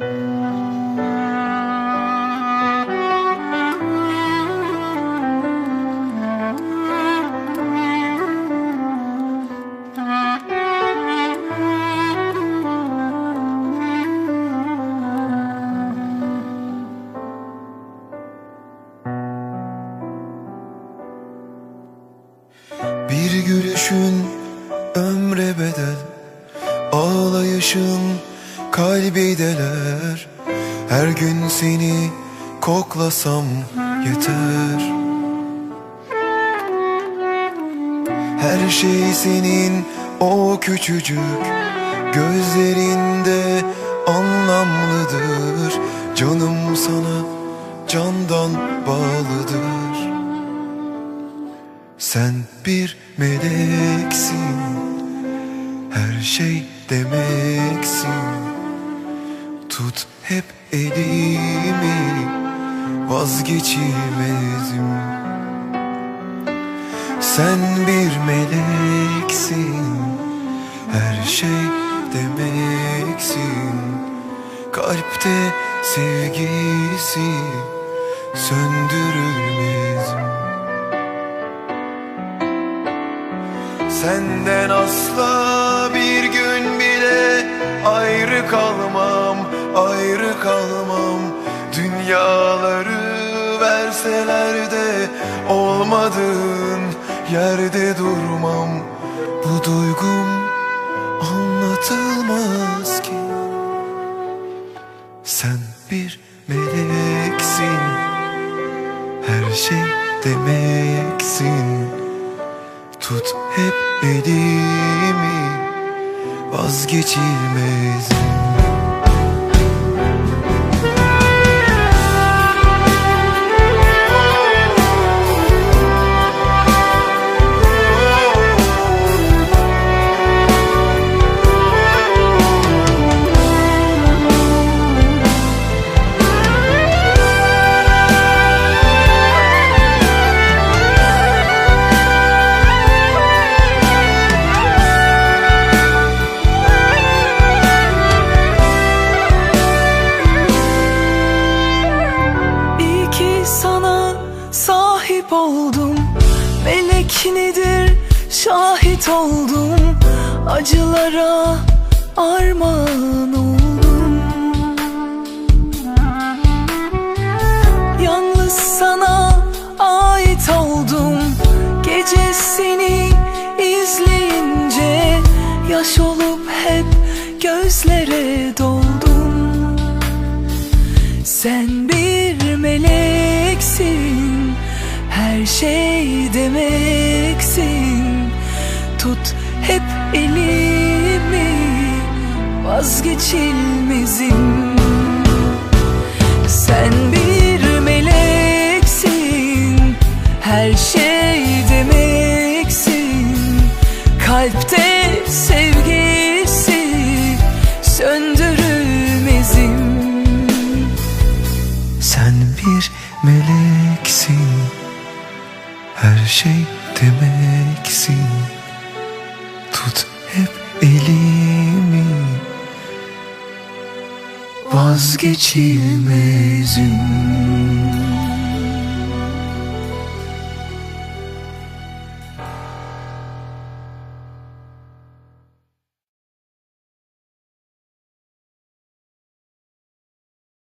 Bir gülüşün ömre bedel Ağlayışın kalbi deler Her gün seni koklasam yeter. Her şey senin o küçücük gözlerinde anlamlıdır. Canım sana candan bağlıdır. Sen bir meleksin. Her şey demeksin Tut hep elimi Vazgeçilmezim Sen bir meleksin Her şey demeksin. Kalpte sevgisi söndürülmez. Senden asla bir gün bile ayrı kalmam, ayrı kalmam. Dünyaları verseler de olmadığın yerde durmam. Bu duygum anlatılmaz ki. Sen bir meleksin. Her şey demeksin Tut hep elimi Vazgeçilmez oldum. Melek nedir? Şahit oldum. Acılara armağan oldum. Yalnız sana ait oldum. Gece seni izleyince Yaş olup hep gözlere doldum. Sen Tut hep elimi Vazgeçilmezim Sen bir meleksin Her şey demeksin. Kalpte sevgisi söndürülmezim Sen bir meleksin Her şey demeksin Vazgeçilmezim